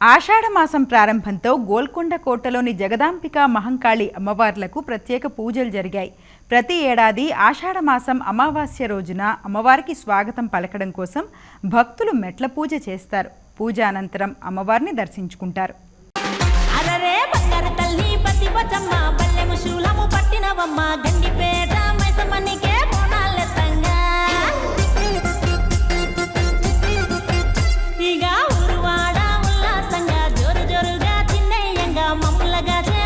ఆషాఢమాసం ప్రారంభంతో గోల్కొండ కోటలోని జగదాంబిక మహంకాళి అమ్మవార్లకు ప్రత్యేక పూజలు జరిగాయి. ప్రతి ఏడాది ఆషాఢమాసం అమావాస్య రోజున అమ్మవారికి స్వాగతం పలకడం కోసం భక్తులు మెట్ల పూజ చేస్తారు. పూజ అనంతరం అమ్మవారిని దర్శించుకుంటారు. అరరే బంగారు తల్లి పల్లెము శూలము పట్టినవమ్మ लगा जा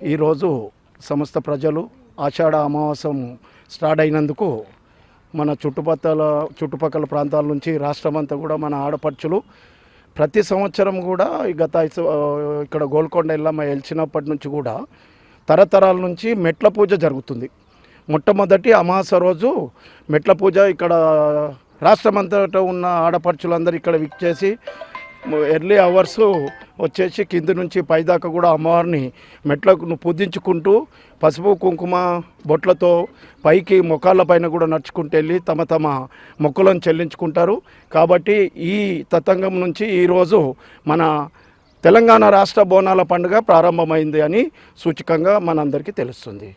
ఈరోజు సమస్త ప్రజలు ఆషాఢ అమావాసం స్టార్ట్ అయినందుకు మన చుట్టుపక్కల చుట్టుపక్కల ప్రాంతాల నుంచి రాష్ట్రమంతా కూడా మన ఆడపడుచులు ప్రతి సంవత్సరం కూడా గత ఇక్కడ గోల్కొండ ఎల్లమ్మ వెలిచినప్పటి నుంచి కూడా తరతరాల నుంచి మెట్ల పూజ జరుగుతుంది. మొట్టమొదటి అమావాస రోజు మెట్ల పూజ ఇక్కడ రాష్ట్రమంతటా ఉన్న ఆడపడుచులందరూ ఇక్కడ విచ్చేసి ఎర్లీ అవర్స్ వచ్చేసి కింది నుంచి పైదాకా కూడా అమ్మవారిని మెట్లకు పూజించుకుంటూ పసుపు కుంకుమ బొట్లతో పైకి మొక్కల పైన కూడా నడుచుకుంటూ వెళ్ళి తమ తమ మొక్కులను చెల్లించుకుంటారు. కాబట్టి ఈ తతంగం నుంచి ఈరోజు మన తెలంగాణ రాష్ట్ర బోనాల పండుగ ప్రారంభమైంది అని సూచకంగా మనందరికీ తెలుస్తుంది.